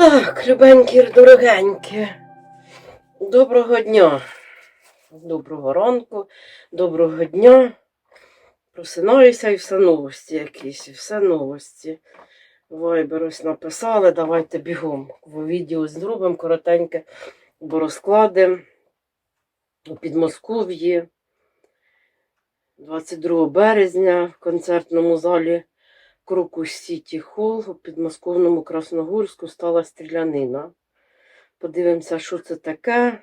Так, любенькі, дорогенькі. Доброго дня. Доброго ранку, доброго дня. Просинаюся і все новості якісь, і все новості. Вайбер ось написали, давайте бігом. В відео зробимо коротеньке, бо розклади у Підмосков'ї 22 березня в концертному залі Крокус Сіті Холл у підмосковному Красногорську стала стрілянина. Подивимося, що це таке.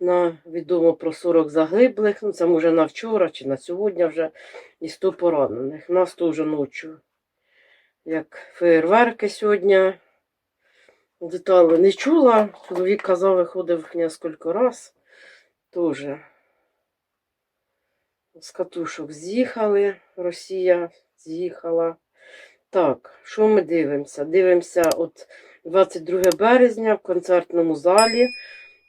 На відомо про 40 загиблих. Ну, це може на вчора чи на сьогодні вже і 100 поранених. Нас теж ночі. Як феєрверки сьогодні. Деталі не чула. Чоловік казав, виходив кілька раз. Тоже з катушок з'їхали. Росія з'їхала. Так, що ми дивимося? Дивимося от 22 березня в концертному залі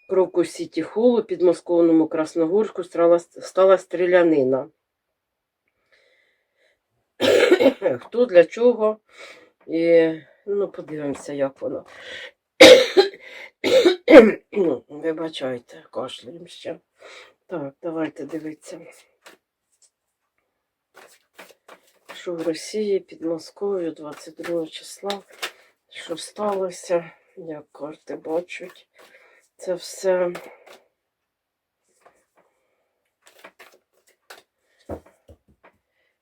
Крокус Сіті Холл у підмосковному Красногорську стала, стала стрілянина. Хто для чого? І, ну, подивимося, як воно. Ну, Вибачайте, кашляємо ще. Так, давайте дивитися. Що в Росії під Москвою 22 числа, що сталося, як карти бачать. Це все.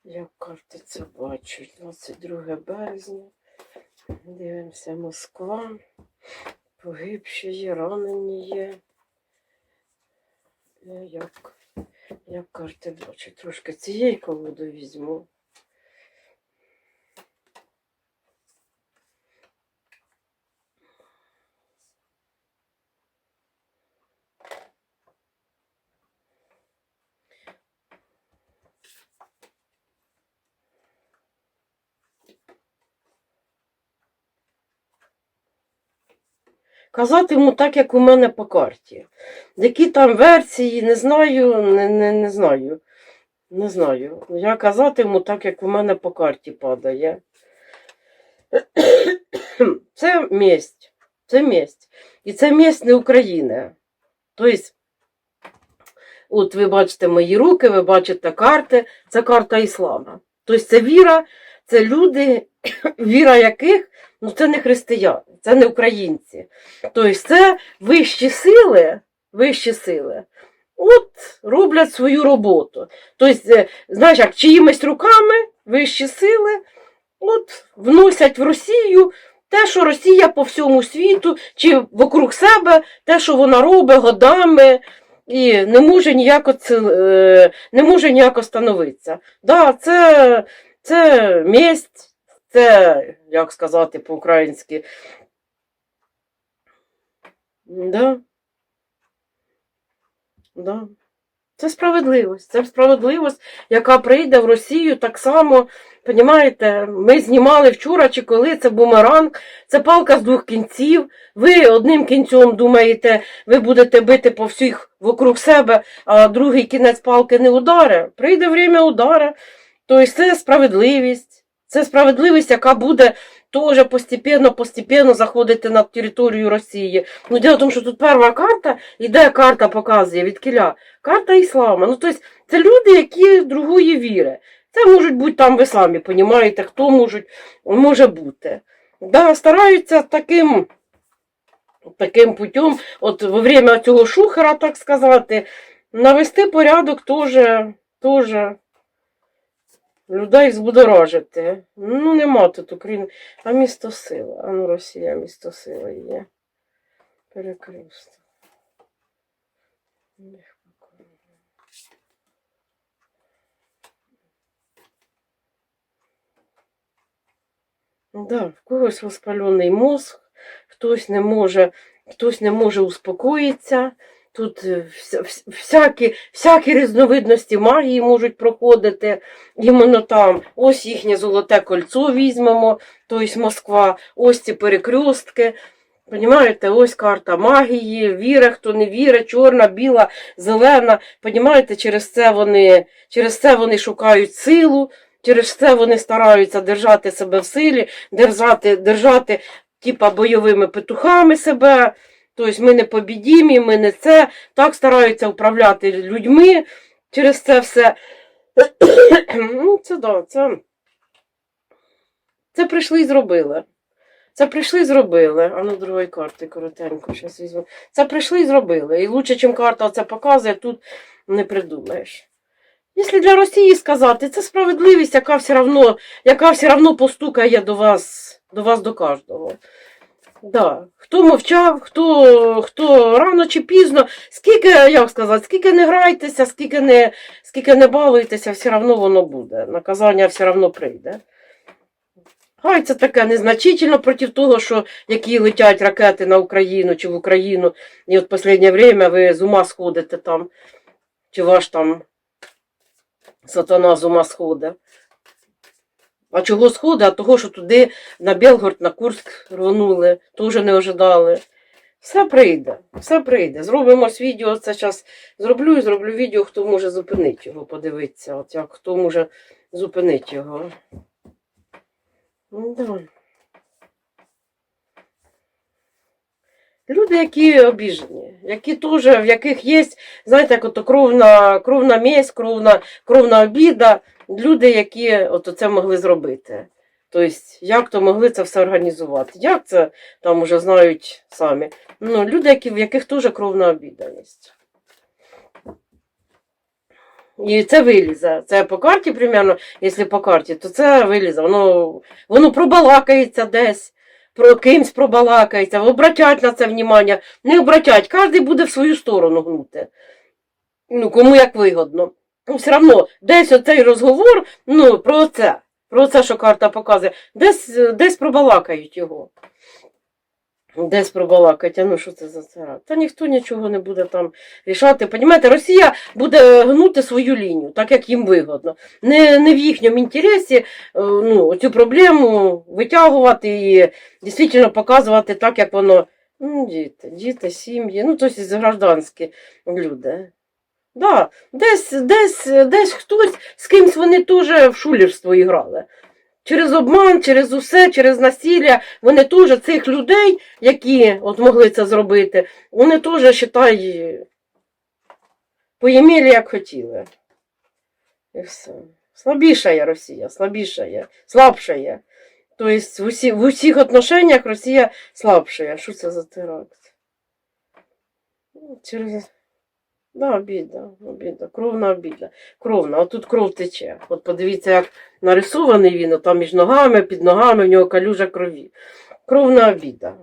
Як карти це бачать? 22 березня. Дивимося Москва. Погибші є, ранені є. Е, Як, як карти бачать? Трошки цієї колоди візьму. Казати йому так, як у мене по карті. Які там версії, не знаю, не, не, не знаю. Не знаю. Я казатиму так, як у мене по карті падає. Це місць. Це місць. І це місць не України. Тобто, от ви бачите мої руки, ви бачите карти, це карта іслама. Тобто це віра, це люди, віра яких ну це не християни, це не українці. Тобто це вищі сили, вищі сили. От роблять свою роботу. Тобто, е, знаєш, як чиїмись руками вищі сили от, вносять в Росію те, що Росія по всьому світу, чи вокруг себе, те, що вона робить годами, і не може ніяко, е, не може ніяко становитися. Да, це, це месть, це, як сказати по-українськи, Да. Да. Це справедливість. Це справедливість, яка прийде в Росію так само. Понімаєте, ми знімали вчора чи коли це бумеранг, це палка з двох кінців. Ви одним кінцем думаєте, ви будете бити по всіх вокруг себе, а другий кінець палки не ударе. Прийде время ударе. Тобто це справедливість. Це справедливість, яка буде теж постепенно, постепенно заходити на територію Росії. Ну, діло в тому, що тут перша карта, іде карта показує від кіля. Карта іслама. Ну, тобто, це люди, які другої віри. Це можуть бути там, ви самі розумієте, хто можуть, може бути. Да, стараються таким, таким путем, от во время цього шухера, так сказати, навести порядок теж, людей збудоражити. Ну, нема тут України. А місто сила. А ну, Росія, місто сила є. Покажу. Да, в когось воспалений мозг, хтось не може, хтось не може успокоїтися. Тут е, вся- вс- всякі, всякі різновидності магії можуть проходити іменно там. Ось їхнє золоте кольцо візьмемо, тобто Москва, ось ці перекрестки. Понімаєте, ось карта магії, віра, хто не вірить, чорна, біла, зелена. Понімаєте, через це вони, через це вони шукають силу, через це вони стараються держати себе в силі, держати, держати типа бойовими петухами себе. Тобто ми не побідімі, ми не це. Так стараються управляти людьми через це все. ну, це да, це. Це прийшли і зробили. Це прийшли і зробили. А ну другої карти коротенько зараз візьму. Це прийшли і зробили. І лучше, чим карта це показує, тут не придумаєш. Якщо для Росії сказати, це справедливість, яка все равно, яка все равно постукає до вас, до вас до кожного. Да. Хто мовчав, хто, хто рано чи пізно, скільки, як сказати, скільки не грайтеся, скільки не, скільки не балуєтеся, все одно воно буде. Наказання все одно прийде. Хай це таке незначительно проти того, що які летять ракети на Україну чи в Україну, і от останнє время ви з ума сходите там, чи ваш там сатана з ума сходить. А чого сходить? А того, що туди на Белгород, на Курськ рванули, теж не ожидали. Все прийде, все прийде. Зробимо ж відео, це зараз зроблю і зроблю відео, хто може зупинити його, подивитися. От як хто може зупинити його. Ну, да. Люди, які обіжені, які теж, в яких є, знаєте, як ото кровна, кровна месть, кровна, кровна обіда, люди, які от це могли зробити. Тобто, як то могли це все організувати? Як це там уже знають самі? Ну, люди, які, в яких теж кровна обіда є. І це вилізе. Це по карті, примерно, якщо по карті, то це вилізе. Воно, воно пробалакається десь, про кимсь пробалакається, обратять на це внимання, не обратять, кожен буде в свою сторону гнути. Ну, кому як вигодно. Ну, все одно, десь оцей розговор, ну, про це, про це, що карта показує, десь, десь пробалакають його. Десь пробалакать, а ну що це за це? Та ніхто нічого не буде там рішати. Понімаєте, Росія буде гнути свою лінію, так як їм вигодно. Не, не в їхньому інтересі е, ну, цю проблему витягувати і дійсно показувати так, як воно. Ну, діти, діти, сім'ї, ну, тобто гражданські люди. Да, десь, десь, десь хтось з кимсь вони теж в шулерство грали. Через обман, через усе, через насилля, вони теж цих людей, які от могли це зробити, вони теж, считай, поїмілі, як хотіли. І все. Слабіша є Росія, слабіша є, слабша є. Тобто в, усі, в усіх отношеннях Росія слабша. Що це за теракт? Через... Да, обіда, обіда, кровна обіда. Кровна, от тут кров тече. От подивіться, як нарисований він, там між ногами, під ногами, в нього калюжа крові. Кровна обіда.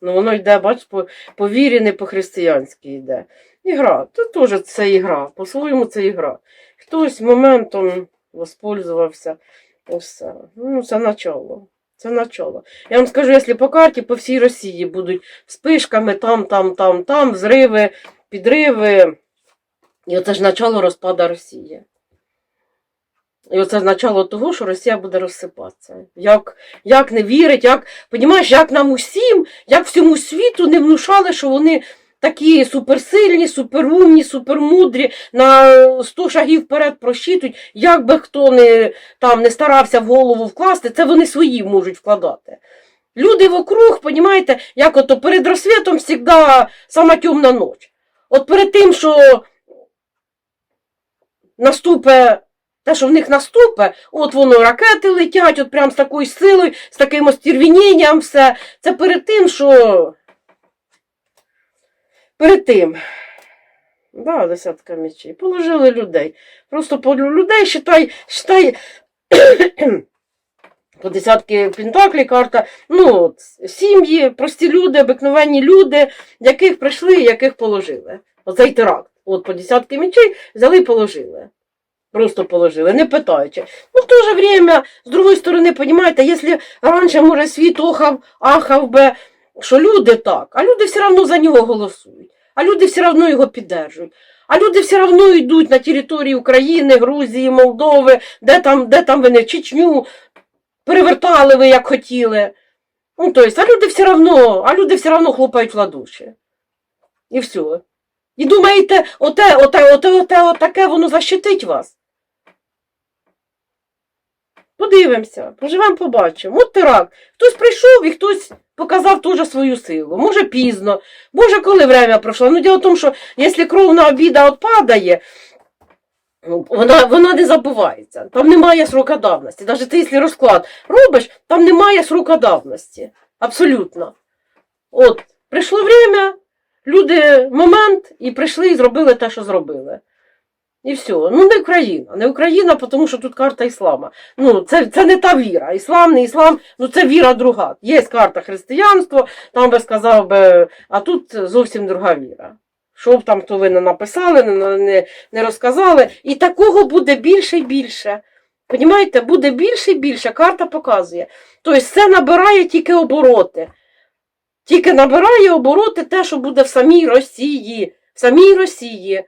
Ну, воно йде, бач, по, по вірі, не по-християнськи йде. Ігра, то теж це ігра, по-своєму це ігра. Хтось моментом воспользувався. Все. Ну, це начало. Це начало. Я вам скажу, якщо по карті по всій Росії будуть вспишками там, там, там, там, взриви, підриви. І оце ж начало розпада Росії. І оце ж начало того, що Росія буде розсипатися. Як, як не вірить, як, понімаєш, як нам усім, як всьому світу не внушали, що вони такі суперсильні, суперумні, супермудрі, на 100 шагів вперед просчитують, як би хто не, там, не старався в голову вкласти, це вони свої можуть вкладати. Люди вокруг, понімаєте, як ото перед розсвітом завжди сама темна ніч. От перед тим, що наступе те, що в них наступе, от воно ракети летять, от прям з такою силою, з таким остервіненням все. Це перед тим, що. Перед тим. Да, десятка мечей. Положили людей. Просто по людей, считай, считай, по десятки пентаклі карта. Ну, сім'ї, прості люди, обикновенні люди, яких прийшли і яких положили. Оцей теракт. От по десятки мечей взяли і положили. Просто положили, не питаючи. Ну, в то же время, з другої сторони, понимаєте, якщо раніше, може, світ охав, ахав би, що люди так, а люди все одно за нього голосують, а люди все одно його піддержують. А люди все одно йдуть на території України, Грузії, Молдови, де там, де там вони, Чечню, перевертали ви, як хотіли. Ну, то а люди все одно, а люди все одно хлопають в ладоші. І все. І думаєте, оте, оте, оте, оте, отаке воно защитить вас? Подивимося, поживемо, побачимо. От теракт. Хтось прийшов і хтось показав теж свою силу. Може пізно, може коли время пройшло. Ну, діло в тому, що якщо кровна обіда от падає, ну, вона, вона не забувається. Там немає срока давності. Навіть ти, якщо розклад робиш, там немає срока давності. Абсолютно. От, прийшло время, люди момент, і прийшли і зробили те, що зробили. І все. Ну, не Україна. Не Україна, тому що тут карта іслама. Ну, це, це не та віра. Іслам, не іслам, ну це віра друга. Є карта християнства, там би сказав би, а тут зовсім друга віра. Що б там хто ви не написали, не, не, розказали. І такого буде більше і більше. Понімаєте, буде більше і більше, карта показує. Тобто це набирає тільки обороти. Тільки набирає обороти те, що буде в самій Росії. В самій Росії.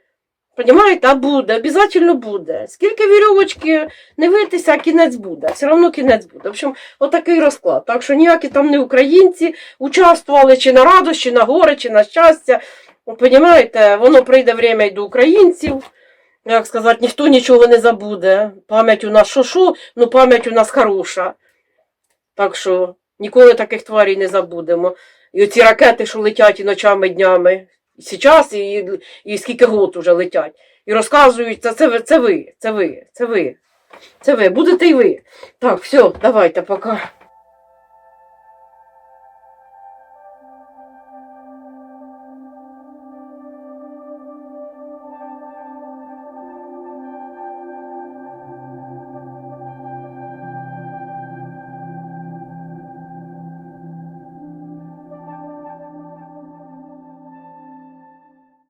Понімаєте, а буде, обов'язково буде. Скільки вірьовочки не витися, а кінець буде. Все одно кінець буде. В общем, отакий розклад. Так що ніякі там не українці участвували чи на радощі, чи на горе, чи на щастя. От, Понімаєте, воно прийде время й до українців. Як сказати, ніхто нічого не забуде. Пам'ять у нас що-що, ну пам'ять у нас хороша. Так що ніколи таких тварей не забудемо. І оці ракети, що летять і ночами, і днями, і зараз, і, і скільки год уже летять. І розказують, це, це, ви, це ви, це ви, це ви. Це ви, будете й ви. Так, все, давайте, пока.